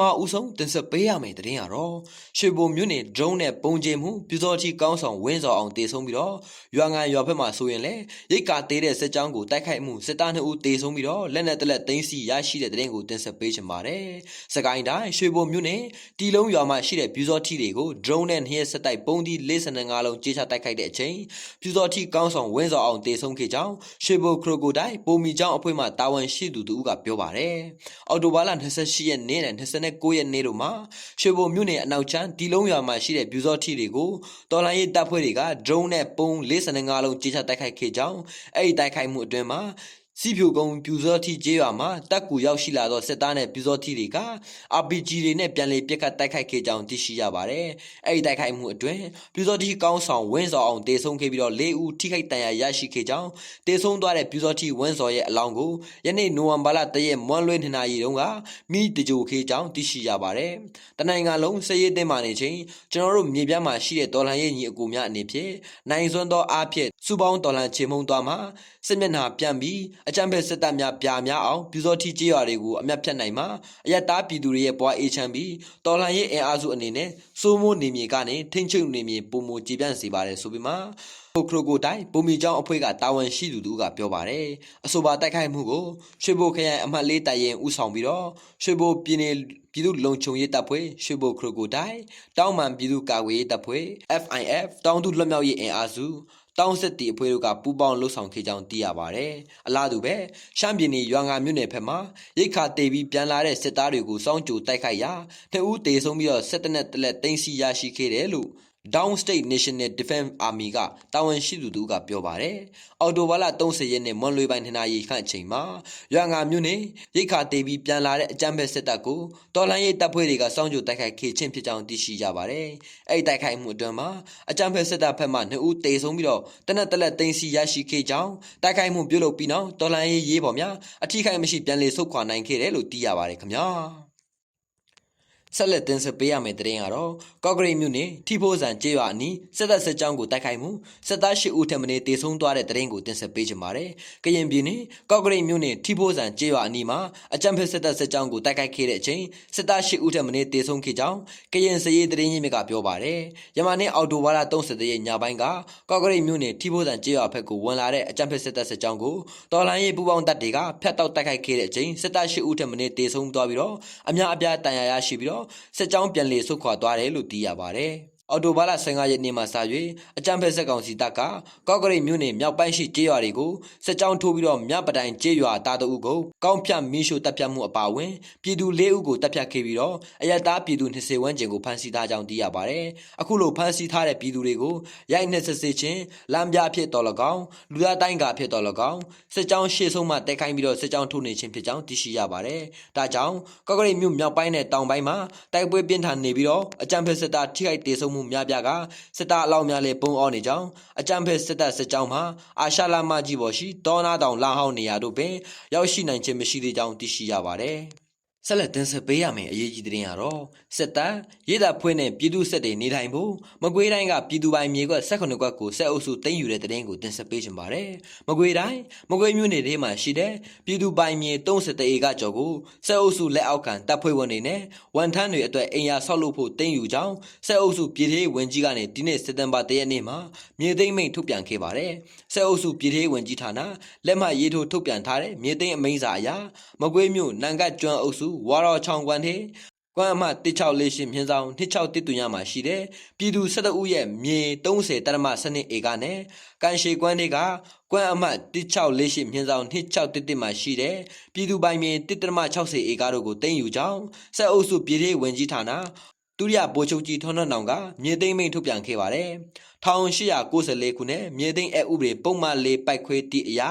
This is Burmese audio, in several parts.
မဦးဆုံးတင်ဆက်ပေးရမယ့်သတင်းကတော့ရွှေဘုံမြို့နယ် drone နဲ့ပုံကျင်းမှုပြူစောတိကောင်းဆောင်ဝင်းစော်အောင်တေဆုံးပြီးတော့ရွာငံရွာဖက်မှာဆိုရင်လေရိတ်ကာသေးတဲ့စစ်ကြောင်းကိုတိုက်ခိုက်မှုစစ်သားနှစ်ဦးတေဆုံးပြီးတော့လက်နက်တလက်သိမ်းဆီရရှိတဲ့သတင်းကိုတင်ဆက်ပေးချင်ပါတယ်။စကိုင်းတိုင်းရွှေဘုံမြို့နယ်တီလုံးရွာမှာရှိတဲ့ပြူစောတိတွေကို drone နဲ့နှစ်ရက်ဆက်တိုက်ပုံဒီ45လုံးကြေးချတိုက်ခိုက်တဲ့အချိန်ပြူစောတိကောင်းဆောင်ဝင်းစော်အောင်တေဆုံးခဲ့ကြောင်းရွှေဘုံခရိုကိုတိုင်းပုံမီကျောင်းအဖွဲ့မှတာဝန်ရှိသူတို့ကပြောပါတယ်။အော်တိုဘာလ28ရက်နေ့နဲ့29ရက်နေ့တို့မှာရွှေဘုံမြို့နယ်အနောက်ချမ်းတီလုံးရွာမှာရှိတဲ့ပြူစောတိတွေကိုတော်လိုင်းရေးတပ်ဖွဲ့တွေက drone နဲ့ပုံ45လုံးကြေးချတိုက်ခိုက်ခဲ့ကြောင်းအဲ့ဒီတိုက်ခိုက်မှုအတွင်းမှာ စီဖြူကုံပြူစောတိကျေးရွာမှာတပ်ကူရောက်ရှိလာသောစစ်သားနဲ့ပြူစောတိတွေက RPG တွေနဲ့ပြန်လည်ပစ်ခတ်တိုက်ခိုက်ခဲ့ကြောင်းသိရှိရပါတယ်။အဲ့ဒီတိုက်ခိုက်မှုအတွင်းပြူစောတိကောင်းဆောင်ဝင်းစော်အောင်တေဆုံးခဲ့ပြီးတော့၄ဦးထိခိုက်ဒဏ်ရာရရှိခဲ့ကြောင်းတေဆုံးသွားတဲ့ပြူစောတိဝင်းစော်ရဲ့အလောင်းကိုယနေ့နိုဝင်ဘာလ၁ရက်မွန်းလွဲ2နာရီတုန်းကမိတကြိုခေကြောင်းသိရှိရပါတယ်။တနိုင်ငံလုံးစည်ရည်တင်မာနေချိန်ကျွန်တော်တို့မြေပြားမှာရှိတဲ့တော်လှန်ရေးညီအကူများအနေဖြင့်နိုင်စွမ်းသောအားဖြင့်စုပေါင်းတော်လှန်ချေမှုန်းသွားမှာစစ်မျက်နှာပြန်ပြီးအကြမ်းဖက်စစ်တပ်များပြာများအောင်ပြူစောတိကြေးရွာတွေကိုအမျက်ဖြတ်နိုင်မှာအယက်သားပြည်သူတွေရဲ့ဘဝအေးချမ်းပြီးတော်လှန်ရေးအင်အားစုအနေနဲ့စိုးမိုးနေမြေကနေထိမ့်ချုပ်နေမြေပုံမူကြည်ပြန့်စေပါတယ်ဆိုပြီးမှိုခရိုကိုတိုင်းပုံမီကျောင်းအဖွဲ့ကတာဝန်ရှိသူတို့ကပြောပါတယ်အဆိုပါတိုက်ခိုက်မှုကိုရွှေဘိုခရိုင်အမှတ်လေးတိုင်ရင်ဦးဆောင်ပြီးတော့ရွှေဘိုပြည်နယ်ပြည်သူ့လုံခြုံရေးတပ်ဖွဲ့ရွှေဘိုခရိုကိုတိုင်းတောင်းမှန်ပြည်သူ့ကာကွယ်ရေးတပ်ဖွဲ့ FIF တောင်းသူလွတ်မြောက်ရေးအင်အားစု တောင်းစစ်တီအဖွဲ့တို့ကပူးပေါင်းလှုပ်ဆောင်ခဲ့ကြောင်းသိရပါတယ်။အလားတူပဲရှမ်းပြည်နယ်ရွာငံမြို့နယ်ဖက်မှာရိတ်ခါတေပြီးပြန်လာတဲ့စစ်သားတွေကိုစောင့်ကြိုတိုက်ခိုက်ရာနှစ်ဦးတေဆုံးပြီးတော့စစ်တပ်နဲ့တလက်သိမ်းဆီးရရှိခဲ့တယ်လို့ Down State National Defense Army ကတာဝန်ရှိသူတို့ကပြောပါတယ်။အော်တိုဘာလ30ရက်နေ့မွန်လွေပိုင်းထနာရီခန့်အချိန်မှာရွာငါမြို့နယ်ရိတ်ခါတေပြီးပြန်လာတဲ့အကြမ်းဖက်စစ်တပ်ကိုတော်လှန်ရေးတပ်ဖွဲ့တွေကစောင့်ကြိုတိုက်ခိုက်ခဲ့ခြင်းဖြစ်ကြောင်းသိရှိကြပါတယ်။အဲ့ဒီတိုက်ခိုက်မှုအတွင်းမှာအကြမ်းဖက်စစ်တပ်ဖက်မှ2ဦးတေဆုံးပြီးတော့တနက်တလက်သိမ်းဆီရရှိခဲ့ကြောင်းတိုက်ခိုက်မှုပြုလုပ်ပြီးနောက်တော်လှန်ရေးရေးပေါ်များအထူးခိုင်မရှိပြန်လည်ဆုတ်ခွာနိုင်ခဲ့တယ်လို့သိရပါတယ်ခင်ဗျာ။ ဆက်လက်တင်ဆက်ပေးရမယ့်သတင်းကတော့ကော့ဂရိတ်မြို့နယ်ထီဖိုးဆန်ကျေးရွာအနီးစစ်တပ်စစ်ကြောင်းကိုတိုက်ခိုက်မှုစစ်သား၈ဦးထပ်မံတေဆုံးသွားတဲ့သတင်းကိုတင်ဆက်ပေးချင်ပါတယ်။ကရင်ပြည်နယ်ကော့ဂရိတ်မြို့နယ်ထီဖိုးဆန်ကျေးရွာအနီးမှာအကြမ်းဖက်စစ်တပ်စစ်ကြောင်းကိုတိုက်ခိုက်ခဲ့တဲ့အချိန်စစ်သား၈ဦးထပ်မံတေဆုံးခဲ့ကြောင်းကရင်စည်ရေးသတင်းရင်းမြစ်ကပြောပါတယ်။ယမန်နေ့အော်တိုဘာလ30ရက်ညပိုင်းကကော့ဂရိတ်မြို့နယ်ထီဖိုးဆန်ကျေးရွာဘက်ကိုဝင်လာတဲ့အကြမ်းဖက်စစ်တပ်စစ်ကြောင်းကိုတော်လိုင်းရေးပူးပေါင်းတပ်တွေကဖျက်တောက်တိုက်ခိုက်ခဲ့တဲ့အချိန်စစ်သား၈ဦးထပ်မံတေဆုံးသွားပြီးတော့အများအပြားတန်ရာရရှိပြီးတော့စစ်ကြောင်းပြန်လည်ဆုတ်ခွာသွားတယ်လို့သိရပါတယ်။ အော်တိုဘာလ15ရက်နေ့မှစ၍အကြံဖက်ဆက်ကောင်စီတပ်ကကော့ကရိတ်မြို့နယ်မြောက်ပိုင်းရှိကျေးရွာတွေကိုစစ်ကြောင်းထိုးပြီးတော့မြပတိုင်ကျေးရွာတာတအုပ်ကိုကောင်းဖြတ်မီးရှို့တပ်ဖြတ်မှုအပါအဝင်ပြည်သူ၄ဦးကိုတပ်ဖြတ်ခဲ့ပြီးတော့အယက်သားပြည်သူ20ဝန်းကျင်ကိုဖမ်းဆီးထားကြောင်းသိရပါတယ်။အခုလိုဖမ်းဆီးထားတဲ့ပြည်သူတွေကိုရိုက်နှက်စစ်ဆေးခြင်းလမ်းပြဖြစ်တော်လကောင်လူသားတိုင်းကဖြစ်တော်လကောင်စစ်ကြောင်းရှေ့ဆုံးမှတိုက်ခိုင်းပြီးတော့စစ်ကြောင်းထိုးနေခြင်းဖြစ်ကြောင်းသိရှိရပါတယ်။ဒါကြောင့်ကော့ကရိတ်မြို့မြောက်ပိုင်းနဲ့တောင်ပိုင်းမှာတိုက်ပွဲပြင်းထန်နေပြီးတော့အကြံဖက်စစ်တပ်ထိခိုက်ဒေဆုံးမှုများပြားကစစ်တပ်အလောက်များလည်းပုံအောနေကြောင်းအကြံဖက်စစ်တပ်စစ်ကြောင်းမှာအာရှလာမကြီးပေါ်ရှိတောနာတောင်လာဟောင်းနေရာတို့ပင်ရောက်ရှိနိုင်ခြင်းမရှိသေးကြောင်းသိရှိရပါတယ်။ ဆက်လက်တင်ဆက်ပေးရမယ့်အရေးကြီးသတင်းကတော့စစ်တပ်ရေးတပ်ဖွဲ့နဲ့ပြည်သူစစ်တွေနေထိုင်ဖို့မကွေးတိုင်းကပြည်သူပိုင်မြေကွက်18ကွက်ကိုဆက်အုပ်စုတင်ယူတဲ့သတင်းကိုတင်ဆက်ပေးချင်ပါတယ်။မကွေးတိုင်းမကွေးမြို့နယ်ထဲမှာရှိတဲ့ပြည်သူပိုင်မြေ30ဧကကျော်ကိုဆက်အုပ်စုလက်အောက်ခံတပ်ဖွဲ့ဝင်တွေနဲ့ဝန်ထမ်းတွေအတွက်အိမ်ယာဆောက်လုပ်ဖို့တင်ယူကြောင်းဆက်အုပ်စုပြည်ထောင်ဝင်ကြီးကနေဒီနေ့စက်တင်ဘာ1ရက်နေ့မှာမြေသိမ်းမိန့်ထုတ်ပြန်ခဲ့ပါတယ်။ဆက်အုပ်စုပြည်ထောင်ဝင်ကြီးဌာနလက်မှတ်ရေးထိုးထုတ်ပြန်ထားတဲ့မြေသိမ်းအမိန့်စာအရမကွေးမြို့နန်ကတ်ကျွန်းအုပ်စုဝါရောချောင်းကွမ်ထေကွမ်အမှတ်16လေးရှင်မြင်းဆောင်26တစ်တူညမှာရှိတဲ့ပြည်သူ17ဦးရဲ့မြေ30တရမ12ဧကနဲ့ကန်ရှေကွမ်တွေကကွမ်အမှတ်16လေးရှင်မြင်းဆောင်26တစ်တစ်မှာရှိတဲ့ပြည်သူပိုင်မြေ1တရမ60ဧကတို့ကိုတင်ယူကြောင်းဆက်အုပ်စုပြည်ထောင်ဝင်ကြီးဌာနဒုတိယဗိုလ်ချုပ်ကြီးထွန်းထွန်းနောင်ကမြေသိမ်းမိန့်ထုတ်ပြန်ခဲ့ပါတယ်။1894ခုနှစ်မြေသိမ်းအဥပဒေပုံမှန်၄ပိုက်ခွေတိအရာ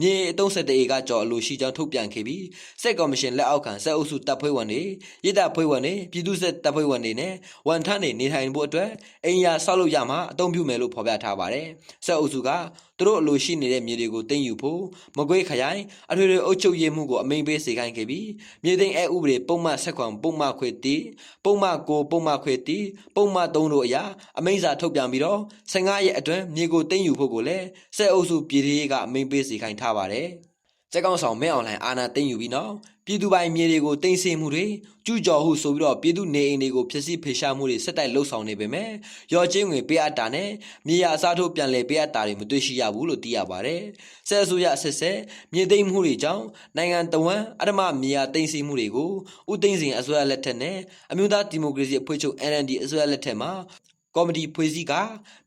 မြေ31ဧကကျော်အလိုရှိကြောင်းထုတ်ပြန်ခဲ့ပြီးစစ်ကော်မရှင်လက်အောက်ခံစစ်အုပ်စုတပ်ဖွဲ့ဝင်တွေရစ်တပ်ဖွဲ့ဝင်တွေပြည်သူ့စစ်တပ်ဖွဲ့ဝင်တွေနဲ့ဝန်ထမ်းတွေနေထိုင်ဖို့အတွက်အိမ်ယာဆောက်လုပ်ရမှာအသုံးပြုမယ်လို့ဖော်ပြထားပါတယ်။စစ်အုပ်စုကသူတို့အလိုရှိနေတဲ့မြေတွေကိုတင်ယူဖို့မကွေးခရိုင်အထွေထွေအုပ်ချုပ်ရေးမှုကိုအမိန့်ပေးစေခိုင်းခဲ့ပြီးမြေသိမ်းအဥပဒေပုံမှန်ဆက်ခွန်ပုံမှန်ခွေတိပုံမှန်ကိုပုံမှန်ခွေတိပုံမှန်၃တို့အရာအမိန့်စာထုတ်ပြန်ပြီးတော့15ရက်အတွင်းမြေကိုသိမ်းယူဖို့ကိုလည်းစစ်အုပ်စုပြည်ထောင်ရေးကအမိန့်ပေးစီခိုင်းထားပါတယ်စက်ကောင်ဆောင်မဲအွန်လိုင်းအာဏာသိမ်းယူပြီးနောက်ပြည်သူပိုင်မြေတွေကိုတင်စီမှုတွေကျူးကျော်ဟုဆိုပြီးတော့ပြည်သူနေအိမ်တွေကိုဖျက်ဆီးဖေရှားမှုတွေဆက်တိုက်လှုပ်ဆောင်နေပေမဲ့ရော်ချင်းငွေပေးအပ်တာနဲ့မြေယာအစားထိုးပြန်လည်ပေးအပ်တာတွေမတွေ့ရှိရဘူးလို့သိရပါတယ်။ဆက်အစိုးရဆက်ဆက်မြေသိမ်းမှုတွေကြောင့်နိုင်ငံတော်ဝန်အဓမ္မမြေယာတင်စီမှုတွေကိုဥသိမ်းစဉ်အစိုးရလက်ထက်နဲ့အမျိုးသားဒီမိုကရေစီအဖွဲ့ချုပ် NLD အစိုးရလက်ထက်မှာ ကော်မတီဖွဲ့စည်းက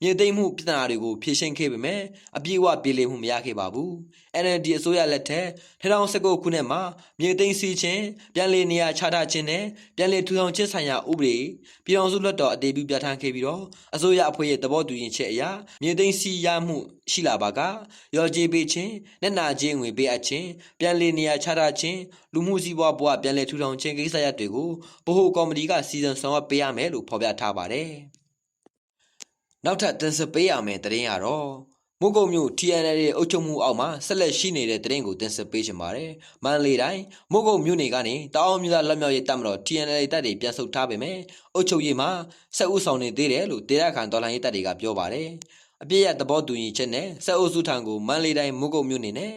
မြေသိမ်းမှုပြဿနာတွေကိုဖြေရှင်းခဲ့ပေမဲ့အပြည့်အဝပြေလည်မှုမရခဲ့ပါဘူး။ NLD အစိုးရလက်ထက်2019ခုနှစ်မှာမြေသိမ်းစီခြင်းပြန်လည်နေရာချထားခြင်းနဲ့ပြန်လည်ထူထောင်ခြင်းဆိုင်ရာဥပဒေပြည်ထောင်စုလွှတ်တော်အတည်ပြုပြဋ္ဌာန်းခဲ့ပြီးတော့အစိုးရအဖွဲ့ရဲ့သဘောတူညီချက်အရမြေသိမ်းစီရမှုရှိလာပါကရော်ကြေးပေးခြင်းနဲ့နာခြင်းငွေပေးအပ်ခြင်းပြန်လည်နေရာချထားခြင်းလူမှုစီးပွားဘဝပြန်လည်ထူထောင်ခြင်းကိစ္စရပ်တွေကိုဗဟိုကော်မတီကစီစဉ်ဆောင်ရွက်ပေးရမယ်လို့ဖော်ပြထားပါတယ်။ နောက်ထပ်တင်ဆက်ပေးရမယ့်သတင်းကတော့မုတ်ကုတ်မြို့ TNL ရဲ့အုပ်ချုပ်မှုအောက်မှာဆက်လက်ရှိနေတဲ့သတင်းကိုတင်ဆက်ပေးချင်ပါတယ်။မန္တလေးတိုင်းမုတ်ကုတ်မြို့နယ်ကနေတောင်အောင်မြို့သားလက်မြောက်ရေးတပ်မတော် TNL တပ်တွေပြန်ဆုတ်ထားပေမဲ့အုပ်ချုပ်ရေးမှာဆက်ဦးဆောင်နေသေးတယ်လို့ဒေသခံတော်လှန်ရေးတပ်တွေကပြောပါတယ်။ အပြည့်ရသဘောတူညီချက်နဲ့ဆက်အုပ်စုထံကိုမန္တလေးတိုင်းမုတ်ကုတ်မြို့နယ်နဲ့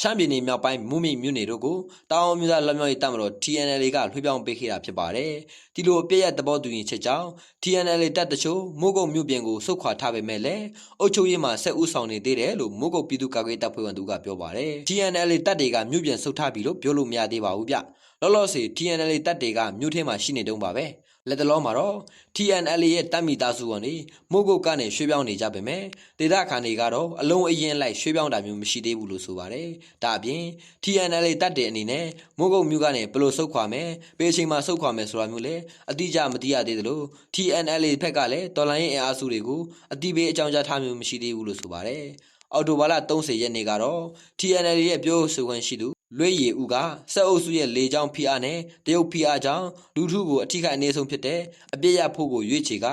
ရှမ်းပြည်နယ်မြောက်ပိုင်းမူမိမြို့နယ်တို့ကိုတောင်အောင်မြို့သားလက်မြောက်ရေးတပ်မတော် TNL ကလွှဲပြောင်းပေးခဲ့တာဖြစ်ပါတယ်။ဒီလိုအပြည့်ရသဘောတူညီချက်ကြောင့် TNL တပ်တချို့မုတ်ကုတ်မြို့ပြင်ကိုဆုတ်ခွာထားပေမဲ့လည်းအုပ်ချုပ်ရေးမှာဆက်ဦးဆောင်နေသေးတယ်လို့မုတ်ကုတ်ပြည်သူ့ကာကွယ်တပ်ဖွဲ့ဝင်တို့ကပြောပါတယ်။ TNL တပ်တွေကမြို့ပြင်ဆုတ်ထားပြီလို့ပြောလို့မရသေးပါဘူးဗျ။လောလောဆယ် TNL တပ်တွေကမြို့ထဲမှာရှိနေတုံးပါပဲ။ လက်တလုံးမှာတော့ TNL ရဲ့တပ်မိသားစုဝင်တွေမိုးကုတ်ကနေရွှေ့ပြောင်းနေကြပေမဲ့ဒေသခံတွေကတော့အလုံးအရင်လိုက်ရွှေ့ပြောင်းတာမျိုးမရှိသေးဘူးလို့ဆိုပါတယ်။ဒါအပြင် TNL တပ်တွေအနေနဲ့မိုးကုတ်မြို့ကနေဘယ်လိုဆုတ်ခွာမယ်၊ဘယ်အချိန်မှဆုတ်ခွာမယ်ဆိုတာမျိုးလည်းအတိအကျမသိရသေးသလို TNL ဘက်ကလည်းတော်လိုင်းရင်အင်အားစုတွေကိုအတိပေးအကြောင်းကြားထားမျိုးမရှိသေးဘူးလို့ဆိုပါတယ်။အော်တိုဘာလ30ရက်နေ့ကတော့ TNL ရဲ့ပြောဆိုခွင့်ရှိသူ လွေးရည်ဦးကစက်အုပ်စုရဲ့လေကြောင်းဖိအားနဲ့တရုတ်ဖိအားကြောင့်လူထုကိုအထိခိုက်အနေဆုံးဖြစ်တဲ့အပြစ်ရဖို့ကိုရွေးချယ်က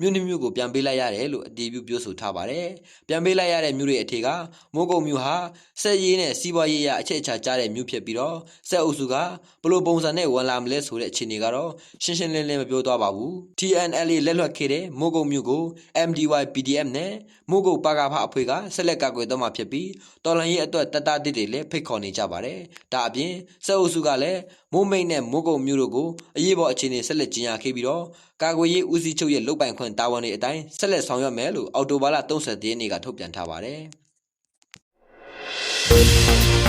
မြို့နှမြို့ကိုပြန်ပေးလိုက်ရတယ်လို့အတည်ပြုပြောဆိုထားပါတယ်။ပြန်ပေးလိုက်ရတဲ့မြို့တွေအထက်ကမိုးကုတ်မြို့ဟာစက်ရေးနဲ့စီးပွားရေးရအချက်အချာကြားတဲ့မြို့ဖြစ်ပြီးတော့စက်အုပ်စုကဘလို့ပုံစံနဲ့ဝန်လာမလဲဆိုတဲ့အခြေအနေကတော့ရှင်းရှင်းလင်းလင်းမပြောသွားပါဘူး။ TNL လက်လွတ်ခဲ့တဲ့မိုးကုတ်မြို့ကို MDY PDF နဲ့မိုးကုတ်ပါကဖအဖွဲ့ကဆက်လက်ကာကွယ်တော့မှာဖြစ်ပြီးတော်လန်ရေးအတွက်တတတစ်တွေလည်းဖိတ်ခေါ်နေကြပါတယ်။ဒါအပြင်စက်အုပ်စုကလည်းမိုးမိတ်နဲ့မိုးကုတ်မြို့တို့ကိုအရေးပေါ်အခြေအနေဆက်လက်ကြီးညာခဲ့ပြီးတော့ကာကွယ်ရေးဦးစီးချုပ်ရဲ့လုတ်ပိုင်ခွင့်တာဝန်တွေအတိုင်းဆက်လက်ဆောင်ရွက်မယ်လို့အော်တိုဘာလ30ရက်နေ့ကထုတ်ပြန်ထားပါတယ်။